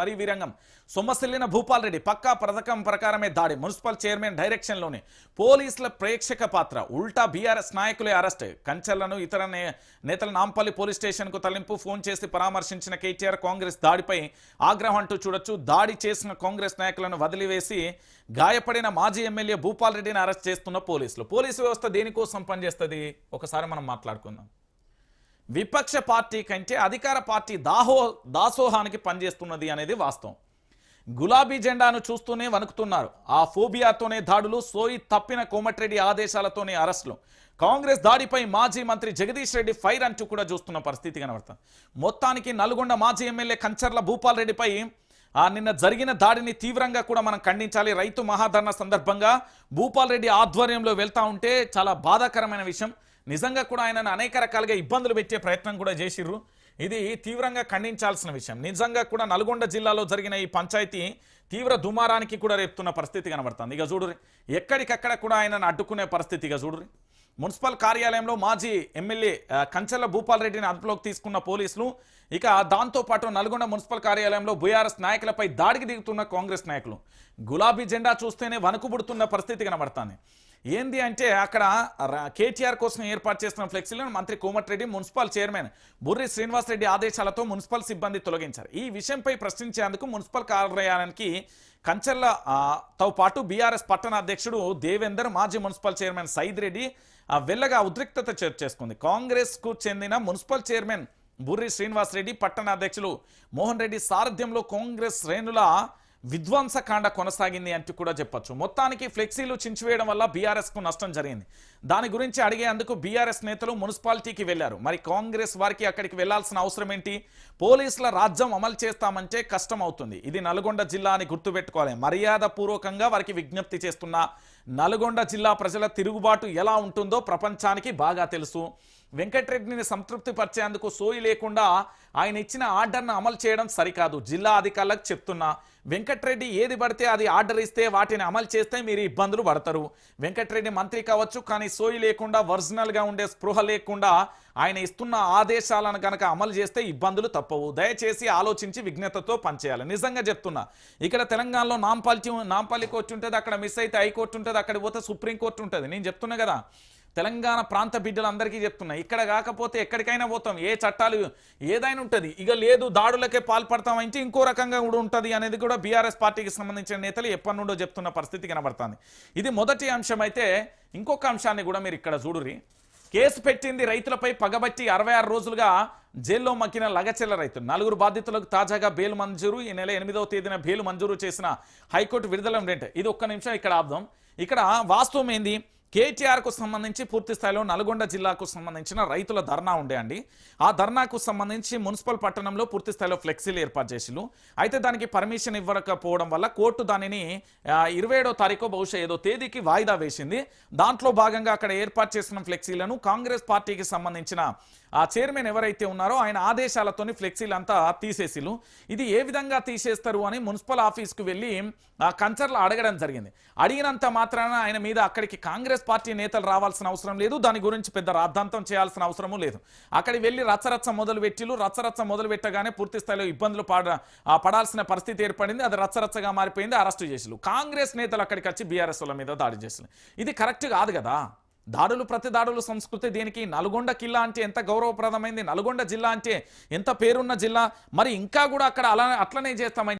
మరీ వీరంగం. సొమ్మసిల్లిన భూపాల్ రెడ్డి పక్కా పథకం ప్రకారమే దాడి. మున్సిపల్ చైర్మన్ డైరెక్షన్లోనే పోలీసుల ప్రేక్షక పాత్ర. ఉల్టా బీఆర్ఎస్ నాయకులే అరెస్ట్. కంచెలను ఇతర నేతల నాంపల్లి పోలీస్ స్టేషన్కు తరలింపు ఫోన్ చేసి పరామర్శించిన కేటీఆర్ కాంగ్రెస్ దాడిపై ఆగ్రహం అంటూ చూడొచ్చు. దాడి చేసిన కాంగ్రెస్ నాయకులను వదిలివేసి గాయపడిన మాజీ ఎమ్మెల్యే భూపాల్ రెడ్డిని అరెస్ట్ చేస్తున్న పోలీసులు. పోలీసు వ్యవస్థ దేనికోసం పనిచేస్తుంది? ఒకసారి మనం మాట్లాడుకుందాం. విపక్ష పార్టీ కంటే అధికార పార్టీ దాహో దాసోహానికి పనిచేస్తున్నది అనేది వాస్తవం. గులాబీ జెండాను చూస్తూనే వణుకుతున్నారు. ఆ ఫోబియాతోనే దాడులు సోయి తప్పిన కోమటిరెడ్డి ఆదేశాలతోనే అరెస్టులు. కాంగ్రెస్ దాడిపై మాజీ మంత్రి జగదీష్ రెడ్డి ఫైర్ అంటూ కూడా చూస్తున్న పరిస్థితి కనబడుతుంది. మొత్తానికి నల్గొండ మాజీ ఎమ్మెల్యే కంచర్ల భూపాల్ రెడ్డిపై ఆ నిన్న జరిగిన దాడిని తీవ్రంగా కూడా మనం ఖండించాలి. రైతు మహాధరణ సందర్భంగా భూపాల్ రెడ్డి ఆధ్వర్యంలో వెళ్తా ఉంటే చాలా బాధాకరమైన విషయం. నిజంగా కూడా ఆయనను అనేక రకాలుగా ఇబ్బందులు పెట్టే ప్రయత్నం కూడా చేసిర్రు. ఇది తీవ్రంగా ఖండించాల్సిన విషయం. నిజంగా కూడా నల్గొండ జిల్లాలో జరిగిన ఈ పంచాయతీ తీవ్ర దుమారానికి కూడా రేపుతున్న పరిస్థితి కనబడుతుంది. ఇక చూడురి ఎక్కడికక్కడ కూడా ఆయనను అడ్డుకునే పరిస్థితి ఇక చూడురి మున్సిపల్ కార్యాలయంలో మాజీ ఎమ్మెల్యే కంచెల భూపాల్ రెడ్డిని అదుపులోకి తీసుకున్న పోలీసులు ఇక దాంతోపాటు నల్గొండ మున్సిపల్ కార్యాలయంలో బీఆర్ఎస్ నాయకులపై దాడికి దిగుతున్న కాంగ్రెస్ నాయకులు. గులాబీ జెండా చూస్తేనే వణుకుబుడుతున్న పరిస్థితి కనబడుతుంది. ఏంది అంటే అక్కడ కేటీఆర్ కోసం ఏర్పాటు చేస్తున్న ఫ్లెక్సీలను మంత్రి కోమటిరెడ్డి మున్సిపల్ చైర్మన్ బుర్రి శ్రీనివాసరెడ్డి ఆదేశాలతో మున్సిపల్ సిబ్బంది తొలగించారు. ఈ విషయంపై ప్రశ్నించేందుకు మున్సిపల్ కార్యాలయానికి కంచెల్ల తో పాటు బీఆర్ఎస్ పట్టణ అధ్యక్షుడు దేవేందర్ మాజీ మున్సిపల్ చైర్మన్ సైద్ రెడ్డి వెళ్ళగా ఉద్రిక్తత చోటు చేసుకుంది. కాంగ్రెస్కు చెందిన మున్సిపల్ చైర్మన్ బుర్రి శ్రీనివాస్ రెడ్డి పట్టణ అధ్యక్షులు మోహన్ రెడ్డి సారథ్యంలో కాంగ్రెస్ శ్రేణుల విధ్వంసకాండ కొనసాగింది అంటూ కూడా చెప్పొచ్చు. మొత్తానికి ఫ్లెక్సీలు చించివేయడం వల్ల బీఆర్ఎస్కు నష్టం జరిగింది. దాని గురించి అడిగేందుకు బీఆర్ఎస్ నేతలు మున్సిపాలిటీకి వెళ్ళారు మరి కాంగ్రెస్ వారికి అక్కడికి వెళ్ళాల్సిన అవసరం ఏంటి? పోలీసుల రాజ్యం అమలు చేస్తామంటే కష్టం అవుతుంది. ఇది నల్గొండ జిల్లా అని గుర్తుపెట్టుకోవాలి. మర్యాద పూర్వకంగా వారికి విజ్ఞప్తి చేస్తున్న నల్గొండ జిల్లా ప్రజల తిరుగుబాటు ఎలా ఉంటుందో ప్రపంచానికి బాగా తెలుసు. వెంకటరెడ్డిని సంతృప్తి పరిచేందుకు సోయి లేకుండా ఆయన ఇచ్చిన ఆర్డర్ను అమలు చేయడం సరికాదు. జిల్లా అధికారులకు చెప్తున్నా వెంకటరెడ్డి ఏది పడితే అది ఆర్డర్ ఇస్తే వాటిని అమలు చేస్తే మీరు ఇబ్బందులు పడతారు. వెంకటరెడ్డి మంత్రి కావచ్చు కానీ సోయి లేకుండా ఒరిజినల్గా ఉండే స్పృహ లేకుండా ఆయన ఇస్తున్న ఆదేశాలను కనుక అమలు చేస్తే ఇబ్బందులు తప్పవు. దయచేసి ఆలోచించి విజ్ఞతతో పనిచేయాలి. నిజంగా చెప్తున్నా ఇక్కడ తెలంగాణలో నాంపల్లి నాంపల్లి కోర్టు ఉంటుంది అక్కడ మిస్ అయితే హైకోర్టు ఉంటుంది అక్కడ పోతే సుప్రీంకోర్టు ఉంటుంది. నేను చెప్తున్నా కదా తెలంగాణ ప్రాంత బిడ్డలందరికీ చెప్తున్నా ఇక్కడ కాకపోతే ఎక్కడికైనా పోతాం ఏ చట్టాలు ఏదైనా ఉంటుంది. ఇక లేదు దాడులకే పాల్పడతామంటే ఇంకో రకంగా కూడా ఉంటుంది అనేది కూడా బీఆర్ఎస్ పార్టీకి సంబంధించిన నేతలు ఎప్పటి నుండో చెప్తున్న పరిస్థితి కనబడుతుంది. ఇది మొదటి అంశం అయితే ఇంకొక అంశాన్ని కూడా మీరు ఇక్కడ చూడురి కేసు పెట్టింది రైతులపై పగబట్టి అరవై ఆరు రోజులుగా జైల్లో మక్కిన లగచెల్ల రైతు. నలుగురు బాధితులకు తాజాగా బెయిల్ మంజూరు. ఈ నెల ఎనిమిదవ తేదీన బెయిల్ మంజూరు చేసిన హైకోర్టు విడుదల రెంట్ ఇది ఒక్క నిమిషం ఇక్కడ ఆపుదాం. ఇక్కడ వాస్తవం ఏంది? కేటీఆర్కు సంబంధించి పూర్తి స్థాయిలో నల్గొండ జిల్లాకు సంబంధించిన రైతుల ధర్నా ఉండే అండి. ఆ ధర్నాకు సంబంధించి మున్సిపల్ పట్టణంలో పూర్తి స్థాయిలో ఫ్లెక్సీలు ఏర్పాటు చేసిలు అయితే దానికి పర్మిషన్ ఇవ్వకపోవడం వల్ల కోర్టు దానిని ఇరవై ఏడో తారీఖు బహుశా ఏదో తేదీకి వాయిదా వేసింది. దాంట్లో భాగంగా అక్కడ ఏర్పాటు చేసిన ఫ్లెక్సీలను కాంగ్రెస్ పార్టీకి సంబంధించిన ఆ చైర్మన్ ఎవరైతే ఉన్నారో ఆయన ఆదేశాలతోని ఫ్లెక్సీలు అంతా తీసేసిలు ఇది ఏ విధంగా తీసేస్తారు అని మున్సిపల్ ఆఫీస్కు వెళ్ళి ఆ కంచర్లు అడగడం జరిగింది. అడిగినంత మాత్రాన ఆయన మీద అక్కడికి కాంగ్రెస్ పార్టీ నేతలు రావాల్సిన అవసరం లేదు. దాని గురించి పెద్ద రాద్ధాంతం చేయాల్సిన అవసరము లేదు. అక్కడికి వెళ్ళి రచ్చరచ్చ మొదలు పెట్టిలు రచ్చరచ్చ మొదలు పెట్టగానే పూర్తి స్థాయిలో ఇబ్బందులు పడ ఆ పడాల్సిన పరిస్థితి ఏర్పడింది. అది రచ్చరచ్చగా మారిపోయింది అరెస్టు చేసిలు కాంగ్రెస్ నేతలు అక్కడికి వచ్చి బీఆర్ఎస్ మీద దాడి చేసిలు ఇది కరెక్ట్ కాదు కదా? దాడులు ప్రతి దాడులు సంస్కృతి దీనికి నల్గొండ కిల్లా అంటే ఎంత గౌరవప్రదమైంది? నల్గొండ జిల్లా అంటే ఎంత పేరున్న జిల్లా? మరి ఇంకా కూడా అక్కడ అలా అట్లనే చేస్తామని